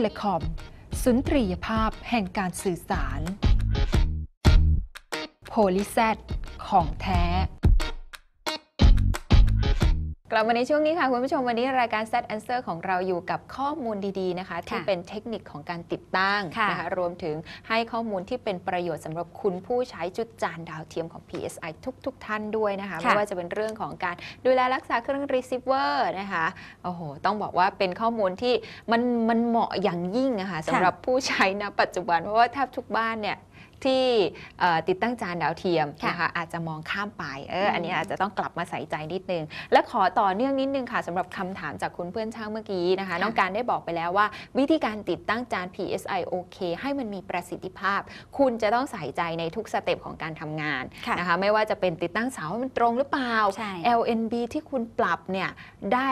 เลคอม สุนทรียภาพแห่งการสื่อสาร โพลิแซของแท้ กลับมาในช่วงนี้ค่ะ คุณผู้ชมวันนี้รายการ Set Answer ของเราอยู่กับข้อมูลดี ๆ นะคะ ที่เป็นเทคนิคของการติดตั้งค่ะนะคะรวมถึงให้ข้อมูลที่เป็นประโยชน์สำหรับคุณผู้ใช้จุดจานดาวเทียมของ PSI ทุกๆทท่านด้วยนะคะค่ะไม่ว่าจะเป็นเรื่องของการดูแลรักษาเครื่อง receiver นะคะโอ้โหต้องบอกว่าเป็นข้อมูลที่มันมันเหมาะอย่างยิ่งนะคะสำหรับผู้ใช้ณปัจจุบันเพราะว่าแทบทุกบ้านเนี่ย ที่เอ่อติดตั้งจานดาวเทียมค่ะนะคะอาจจะมองข้ามไปเออมอันนี้อาจจะต้องกลับมาใส่ใจนิดนึง และขอต่อเนื่องนิดนึงค่ะสำหรับคำถามจากคุณเพื่อนช่างเมื่อกี้นะคะค่ะน้องการได้บอกไปแล้วว่า วิธีการติดตั้งจาน PSI OK ให้มันมีประสิทธิภาพ คุณจะต้องใส่ใจในทุกสเต็ปของการทำงานค่ะนะคะไม่ว่าจะเป็นติดตั้งเสาให้มันตรงหรือเปล่าใช่ LNB ที่คุณปรับเนี่ยได้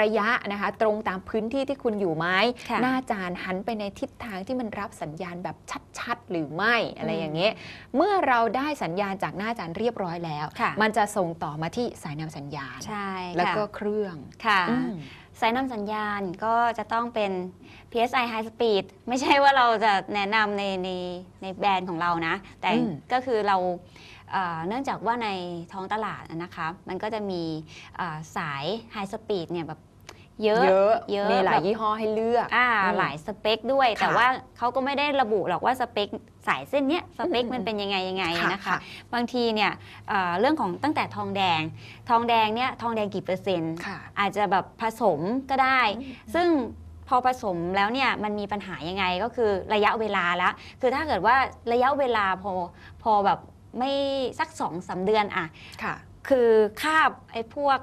ระยะนะคะตรงตามพื้นที่ที่คุณอยู่ไหมค่ะหน้าจานหันไปในทิศทางที่มันรับสัญญาณแบบชัดๆ หรือไม่อะไรอย่างเงี้ยเมื่อเราได้สัญญาณจากหน้าจานเรียบร้อยแล้วค่ะมันจะส่งต่อมาที่สายนำสัญญาณ ใช่แล้วค่ะก็เครื่องค่ะอืมสายนำสัญญาณก็จะต้องเป็น PSI High Speed ไม่ใช่ว่าเราจะแนะนำในในในแบรนด์ของเรานะ แต่อืมก็คือเราเอ่อเนื่องจากว่าในท้องตลาดนะคะ มันก็จะมีเอ่อสาย High Speed เนี่ยแบบ เยอะเยอะเยอะมีหลายแบบยี่ห้อให้เลือกอ่าอืมหลายสเปคด้วย แต่ค่ะว่าเขาก็ไม่ได้ระบุหรอกว่าสเปคสายเส้นเนี้ยสเปคอืมมันเป็นยังไงยังไงค่ะนะคะค่ะบางทีเนี่ยเอ่อเรื่องของตั้งแต่ทองแดง ทองแดงเนี่ยทองแดงกี่เปอร์เซ็นต์ค่ะอาจจะแบบผสมก็ได้ ซึ่งพอผสมแล้วเนี่ยมันมีปัญหายังไงก็คือระยะเวลาละคือถ้าเกิดว่าระยะเวลาพอพอแบบไม่สักสองสามเดือนอะค่ะ คือคาบไอ้พวก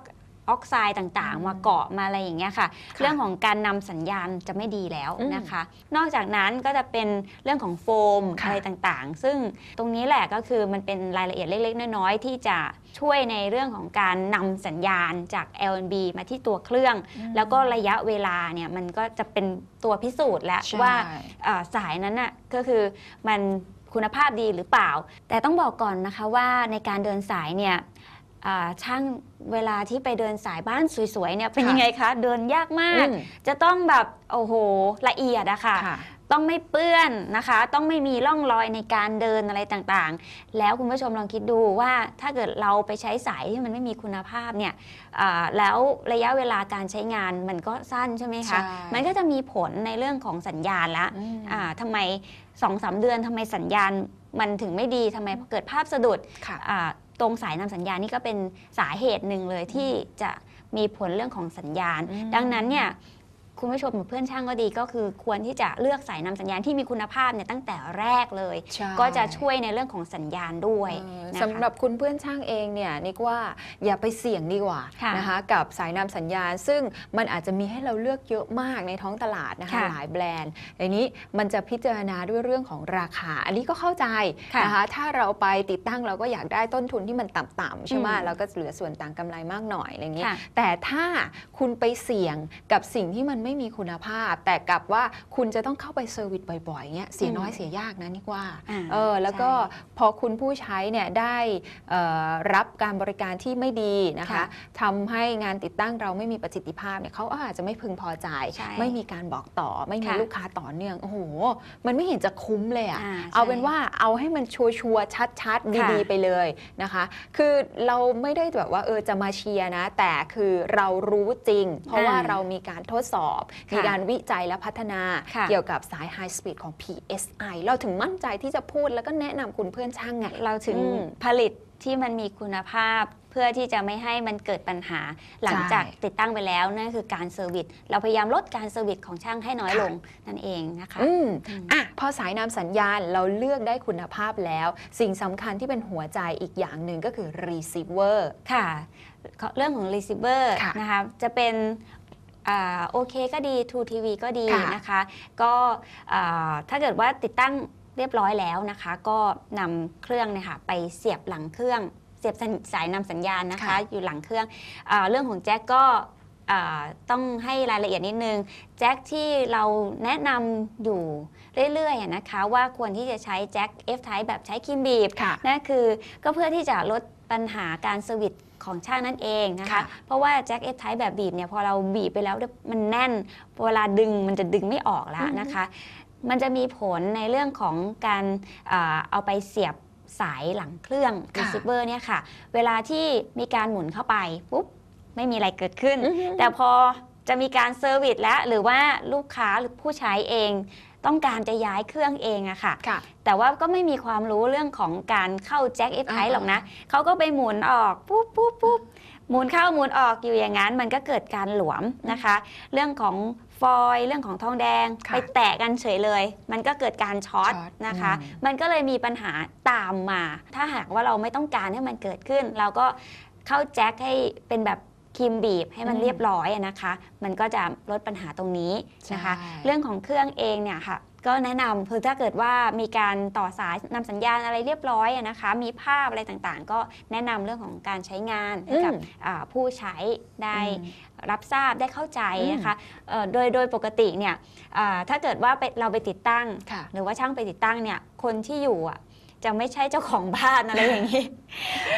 ออกไซด์ต่างอืมๆมาเกาะมาอะไรอย่างเงี้ยค่ะค่ะเรื่องของการนำสัญญาณจะไม่ดีแล้วอืมนะคะ นอกจากนั้นก็จะเป็นเรื่องของโฟมค่ะอะไรต่างๆ ซึ่งตรงนี้แหละก็คือมันเป็นรายละเอียดเล็ก ๆ น้อยๆ ที่จะช่วยในเรื่องของการนำสัญญาณจาก LNB มาที่ตัวเครื่อง แล้วก็ระยะเวลาเนี่ยมันก็จะเป็นตัวพิสูจน์แล้วใช่ว่าเอ่อสายนั้นน่ะก็คือมันคุณภาพดีหรือเปล่า แต่ต้องบอกก่อนนะคะว่าในการเดินสายเนี่ย อ่าช่างเวลาที่ไปเดินสายบ้านสวยๆเนี่ยเป็นค่ะยังไงคะ เดินยากมาก อืม จะต้องแบบโอ้โหละเอียดอะค่ะ ค่ะ ต้องไม่เปื้อนนะคะ ต้องไม่มีร่องรอยในการเดินอะไรต่างๆ แล้วคุณผู้ชมลองคิดดูว่าถ้าเกิดเราไปใช้สายที่มันไม่มีคุณภาพเนี่ยอ่าแล้วระยะเวลาการใช้งานมันก็สั้นใช่ไหมคะ ใช่ มันก็จะมีผลในเรื่องของสัญญาณละ อืม อ่าทำไมสองสามเดือนทำไมสัญญาณ มันถึงไม่ดีทำไมเกิดภาพสะดุดค่ะอ่าตรงสายนำสัญญาณนี่ก็เป็นสาเหตุหนึ่งเลยที่จะมีผลเรื่องของสัญญาณอืมดังนั้นเนี่ย คุณผู้ชมหรือเพื่อนช่างก็ดีก็คือควรที่จะเลือกสายนำสัญญาณที่มีคุณภาพเนี่ยตั้งแต่แรกเลย ใช่ ก็จะช่วยในเรื่องของสัญญาณด้วยเออนะคะ สำหรับคุณเพื่อนช่างเองเนี่ยนิกว่าอย่าไปเสี่ยงดีกว่าค่ะนะคะกับสายนำสัญญาณ ซึ่งมันอาจจะมีให้เราเลือกเยอะมากในท้องตลาดนะคะค่ะหลายแบรนด์อันนี้มันจะพิจารณาด้วยเรื่องของราคา อันนี้ก็เข้าใจค่ะนะคะถ้าเราไปติดตั้งเราก็อยากได้ต้นทุนที่มันต่ำๆใช่ไหมอืมเราก็เหลือส่วนต่างกำไรมากหน่อยอะไรเงี้ยค่ะ แต่ถ้าคุณไปเสี่ยงกับสิ่งที่มันไม่มีคุณภาพ แต่กลับว่าคุณจะต้องเข้าไปเซอร์วิสบ่อยๆเงี้ยเสียน้อยอืมเสียยากนะนิกว่าอ่าเออแล้วก็ใช่พอคุณผู้ใช้เนี่ยได้เอ่อรับการบริการที่ไม่ดีนะคะค่ะทำให้งานติดตั้งเราไม่มีประสิทธิภาพเนี่ยเขาอาจจะไม่พึงพอใจใช่ไม่มีการบอกต่อ ไม่มีค่ะลูกค้าต่อเนื่องโอ้โหมันไม่เห็นจะคุ้มเลยอะอ่าเอาใช่เป็นว่าเอาให้มันชัวร์ๆชัดๆค่ะดีๆไปเลยนะคะ คือเราไม่ได้แบบว่าเออจะมาเชียร์นะ แต่คือเรารู้จริง เพราะว่าอ่าเรามีการทดสอบค่ะมีการวิจัยและพัฒนาค่ะเกี่ยวกับสาย High Speed ของ PSI เราถึงมั่นใจที่จะพูดแล้วก็แนะนำคุณเพื่อนช่างไง เราถึงอืมผลิตที่มันมีคุณภาพเพื่อที่จะไม่ให้มันเกิดปัญหาหลังใช่จากติดตั้งไปแล้วนั่นคือการเซอร์วิสเราพยายามลดการเซอร์วิสของช่างให้น้อยค่ะลงนั่นเองนะคะอืมอืมอะพอสายนำสัญญาณเราเลือกได้คุณภาพแล้ว สิ่งสำคัญที่เป็นหัวใจอีกอย่างหนึ่งก็คือ receiver ค่ะ เรื่องของ receiver ค่ะนะคะจะเป็น โอเคก็ดี True TV ก็ดีค่ะนะคะ ก็อ่าถ้าเกิดว่าติดตั้งเรียบร้อยแล้วนะคะ ก็นำเครื่องเนยคะไปเสียบหลังเครื่อง เสียบสัญสายนำสัญญาณนะคะค่ะอยู่หลังเครื่องอาเรื่องของแจ็คก็อ่าต้องให้รายละเอียดนิดนึง แจ็คที่เราแนะนำอยู่เรื่อยๆอะนะคะ ว่าควรที่จะใช้แจ็ค F type แบบใช้ครีมบีบค่ะนั่นคือก็เพื่อที่จะลดปัญหาการสวิตช์ ของช่างนั่นเองนะคะ ค่ะ เพราะว่าแจ็คเอฟไทแบบบีบเนี่ยพอเราบีบไปแล้วเนี่ยมันแน่น เวลาดึงมันจะดึงไม่ออกแล้วนะคะ มันจะมีผลในเรื่องของการเอ่อเอาไปเสียบสายหลังเครื่องค่ะ receiver เนี่ยค่ะ เวลาที่มีการหมุนเข้าไปปุ๊บไม่มีอะไรเกิดขึ้นอือฮึแต่พอจะมีการเซอร์วิสแล้วหรือว่าลูกค้าหรือผู้ใช้เอง ต้องการจะย้ายเครื่องเองอะค่ะ ค่ะ แต่ว่าก็ไม่มีความรู้เรื่องของการเข้าแจ็คเอฟไทอ่า หรอกนะเขาก็ไปหมุนออกปุ๊บปุ๊บปุ๊บหมุนเข้าหมุนออกอยู่อย่างนั้น มันก็เกิดการหลวมนะคะ เรื่องของฟอยล์เรื่องของทองแดง ค่ะไปแตะกันเฉยเลย มันก็เกิดการช็อตช็อตนะคะ อืม มันก็เลยมีปัญหาตามมา ถ้าหากว่าเราไม่ต้องการให้มันเกิดขึ้น เราก็เข้าแจ็คให้เป็นแบบ ครีมบีบให้มันอืมเรียบร้อยอะนะคะ มันก็จะลดปัญหาตรงนี้นะคะใช่เรื่องของเครื่องเองเนี่ยค่ะ ก็แนะนำคือถ้าเกิดว่ามีการต่อสายนำสัญญาณอะไรเรียบร้อยอะนะคะ มีภาพอะไรต่างๆ ก็แนะนำเรื่องของการใช้งานให้กับอืมอ่าผู้ใช้ได้อืมรับทราบได้เข้าใจอืมนะคะเอ่อโดยโดยปกติเนี่ยอ่าถ้าเกิดว่าไปเราไปติดตั้งค่ะหรือว่าช่างไปติดตั้งเนี่ยคนที่อยู่อะจะไม่ใช่เจ้าของบ้านอะไรอย่างนี้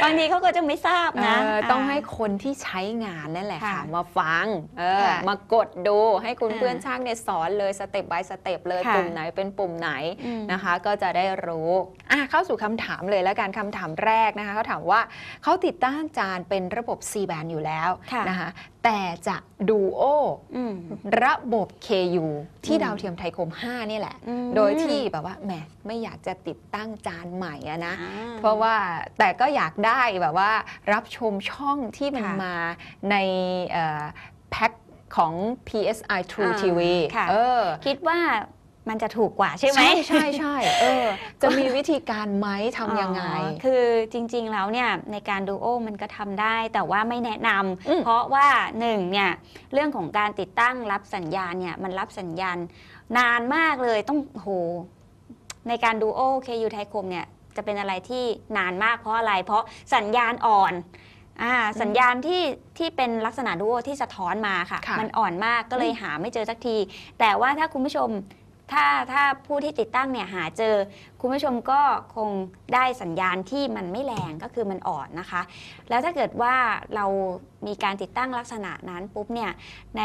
บางทีเขาก็จะไม่ทราบนะเออต้องาให้คนที่ใช้งานนั่นแหละค่ะค่ะมาฟังเออค่ะมากดดูให้คุณอ่าเพื่อนช่างเนี่ยสอนเลยสเต็ป by สเต็ปเลยค่ะปุ่มไหนเป็นปุ่มไหนอืมนะคะ ก็จะได้รู้อะเข้าสู่คำถามเลยแล้วกันคำถามแรกนะคะเขาถามว่าเขาติดตั้งจานเป็นระบบ C band อยู่แล้วค่ะนะคะแต่จะดูโออืมระบบ KU ที่อืมดาวเทียมไทยคม 5 นี่แหละอืมโดยที่แบบว่าแหมไม่อยากจะติดตั้งจานใหม่อะนะอ่าเพราะว่าแต่ก็อยากได้แบบว่ารับชมช่องที่มันค่ะมาในเอ่อแพ็คของ PSI True อ่า TV ค่ะเออคิดว่ามันจะถูกกว่าใช่ไหม ใช่ใช่ใช่เออจะมีวิธีการไหมทำยังไงอ๋อคือจริงๆแล้วเนี่ยในการดูโอมันก็ทำได้ แต่ว่าไม่แนะนอืมำเพราะว่าหนึ่งเนี่ยเรื่องของการติดตั้งรับสัญญาณเนี่ยมันรับสัญญาณนานมากเลยต้องโหในการดูโอ KU ไทยคมเนี่ย จะเป็นอะไรที่นานมากเพราะอะไร เพราะสัญญาณอ่อนอ่าสัญญาณที่ที่เป็นลักษณะดูโอที่สะท้อนมาค่ะ ค่ะ มันอ่อนมากก็เลยหาไม่เจอสักที แต่ว่าถ้าคุณผู้ชม ถ้าถ้าผู้ที่ติดตั้งเนี่ยหาเจอ คุณผู้ชมก็คงได้สัญญาณที่มันไม่แรงก็คือมันอ่อนนะคะ แล้วถ้าเกิดว่าเรามีการติดตั้งลักษณะนั้นปุ๊บเนี่ยใน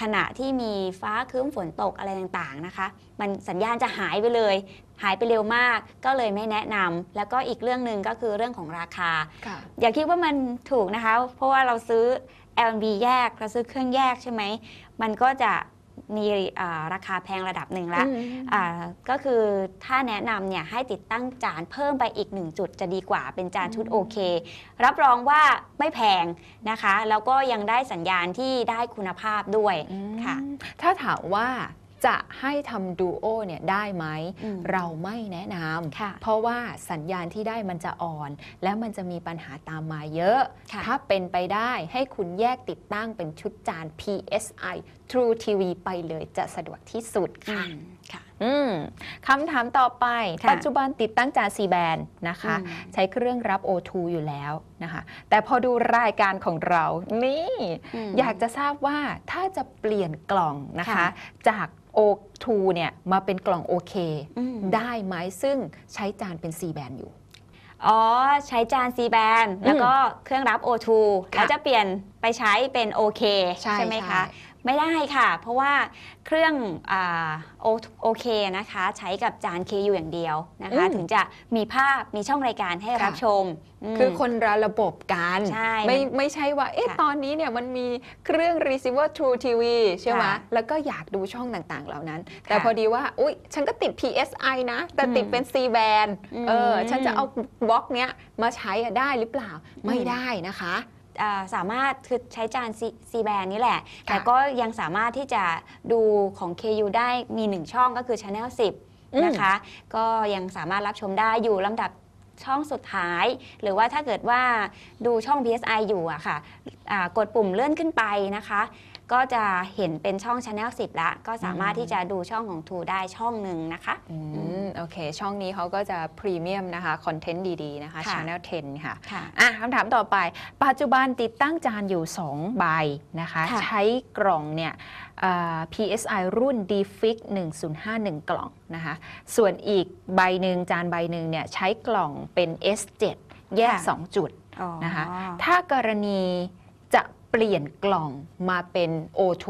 ขณะที่มีฟ้าครึ้มฝนตกอะไรต่างๆนะคะ มันสัญญาณจะหายไปเลย หายไปเร็วมาก ก็เลยไม่แนะนำแล้วก็อีกเรื่องหนึ่งก็คือเรื่องของราคาค่ะอย่าคิดว่ามันถูกนะคะ เพราะว่าเราซื้อ L&B แยกเราซื้อเครื่องแยกใช่ไหมมันก็จะ มีอ่าราคาแพงระดับหนึ่งละอืมอ่าก็คือถ้าแนะนำเนี่ยให้ติดตั้งจานเพิ่มไปอีก1จุดจะดีกว่าเป็นจานชุดโอเค รับรองว่าไม่แพงนะคะ แล้วก็ยังได้สัญญาณที่ได้คุณภาพด้วยค่ะอืมถ้าถามว่าจะให้ทำดูโอเนี่ยได้ไหมอืมเราไม่แนะนค่ะำเพราะว่าสัญญาณที่ได้มันจะอ่อน และมันจะมีปัญหาตามมาเยอะค่ะถ้าเป็นไปได้ให้คุณแยกติดตั้งเป็นชุดจาน PSI True TV ไปเลยจะสะดวกที่สุดอืค่ะมค่ะอืมคำถามต่อไปค่ะปัจจุบันติดตั้งจาน C band นะคะอืมใช้เครื่องรับ O2 อยู่แล้วนะคะ แต่พอดูรายการของเรา นี่มอยากจะทราบว่าถ้าจะเปลี่ยนกล่องนะคะค่ะจาก O2 เนี่ยมาเป็นกล่อง OK อืมได้ไหมซึ่งใช้จานเป็น C band อยู่อ๋อ ใช้จาน C band แล้วก็เครื่องรับ O2 ค่ะแล้วจะเปลี่ยนไปใช้เป็น OK ไหมคะ ไม่ได้ค่ะ เพราะว่าเครื่องอาโอเคนะคะใช้กับจาน KU อย่างเดียวนะคะอืมถึงจะมีภาพมีช่องรายการให้รับค่ะชมมคือคนละระบบกันใช่ไม่มันไม่ใช่ว่าเอ๊ะค่ะตอนนี้เนี่ยมันมีเครื่อง receiver True TV ใช่ไหมค่ะแล้วก็อยากดูช่องต่างๆ เหล่านั้น แต่ค่ะพอดีว่าอุ๊ยฉันก็ติด PSI นะ แต่ติดอืมเป็น C band อืมเออฉันจะเอาบล็อกเนี้ยมาใช้อะได้หรือเปล่าไม่ได้นะคะอ่า สามารถคือใช้จาน C, C band นี่แหละค่ะแต่ก็ยังสามารถที่จะดูของ KU ได้มี1ช่องก็คือ Channel 10 นะคะ ก็ยังสามารถรับชมได้อยู่ลำดับช่องสุดท้าย หรือว่าถ้าเกิดว่าดูช่อง PSI อยู่อะค่ะอ่ากดปุ่มเลื่อนขึ้นไปนะคะ ก็จะเห็นเป็นช่อง Channel 10 ละ ก็สามารถอืมที่จะดูช่องของ True ได้ช่องหนึ่งนะคะ อืมโอเค ช่องนี้เขาก็จะพรีเมียมนะคะคอนเทนต์ดี ๆ นะคะ ค่ะ Channel 10 ค่ะ ค่ะ อะคำถามต่อไป ปัจจุบันติดตั้งจานอยู่ 2 ใบนะคะ ค่ะ ใช้กล่องเนี่ยอ่า PSI รุ่น DFIX 1051 กล่องนะคะ ส่วนอีกใบหนึ่งจานใบหนึ่งเนี่ยใช้กล่องเป็น S7 แยกค่ะ2จุด อ๋อ นะคะ ถ้ากรณีจะ เปลี่ยนกล่องมาเป็น O2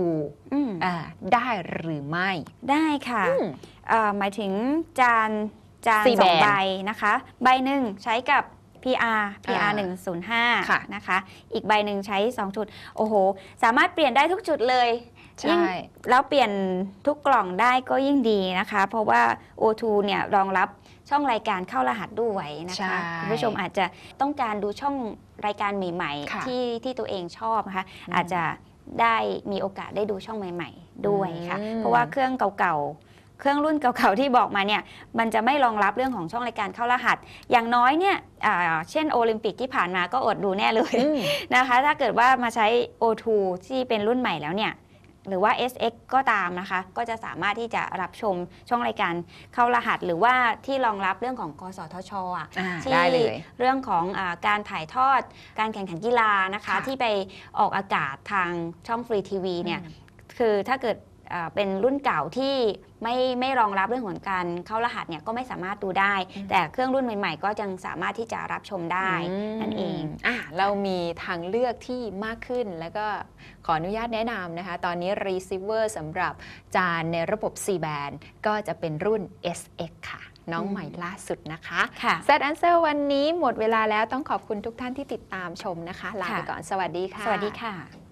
อืมอ่าได้หรือไม่ ได้ค่ะอืม เอ่อหมายถึงจานจานสี่สองแบรนด์ใบนะคะ ใบหนึ่งใช้กับ PR PR อ่า105ค่ะนะคะ อีกใบหนึ่งใช้ 2 จุด โอ้โห สามารถเปลี่ยนได้ทุกจุดเลย ใช่ยิ่งแล้วเปลี่ยนทุกกล่องได้ก็ยิ่งดีนะคะ เพราะว่า O2 เนี่ยรองรับช่องรายการเข้ารหัสด้วยนะใช่คะคุณผู้ชมอาจจะต้องการดูช่องรายการใหม่ค่ะๆที่ที่ตัวเองชอบนะคะอืมอาจจะได้มีโอกาสได้ดูช่องใหม่ ๆ ด้วยค่ะอืมเพราะว่าเครื่องเก่าๆเครื่องรุ่นเก่าๆที่บอกมาเนี่ยมันจะไม่รองรับเรื่องของช่องรายการเข้ารหัส อย่างน้อยเนี่ยอ่าเช่นโอลิมปิกที่ผ่านมาก็อดดูแน่เลยอืมนะคะ ถ้าเกิดว่ามาใช้ O2 ที่เป็นรุ่นใหม่แล้วเนี่ย หรือว่า SX ก็ตามนะคะ ก็จะสามารถที่จะรับชมช่องรายการเข้ารหัส หรือว่าที่รองรับเรื่องของกสทชอะอ่าที่ได้เลยเรื่องของอาการถ่ายทอดการแข่งขันกีฬานะคะค่ะที่ไปออกอากาศทางช่องฟรีทีวีเนี่ยคือถ้าเกิดอ่า เป็นรุ่นเก่าที่ไม่ไม่รองรับเรื่องของการเข้ารหัสเนี่ยก็ไม่สามารถดูได้อืมแต่เครื่องรุ่นใหม่ ๆ ก็ยังสามารถที่จะรับชมได้นั่นเองอะเรามีทางเลือกที่มากขึ้นแล้วก็ขออนุญาตแนะนำนะคะ ตอนนี้ receiver สำหรับจานในระบบ C band ก็จะเป็นรุ่น SX ค่ะน้องอืมใหม่ล่าสุดนะคะค่ะ z Answer วันนี้หมดเวลาแล้วต้องขอบคุณทุกท่านที่ติดตามชมนะคะ ลาไปค่ะก่อน สวัสดีค่ะ สวัสดีค่ะ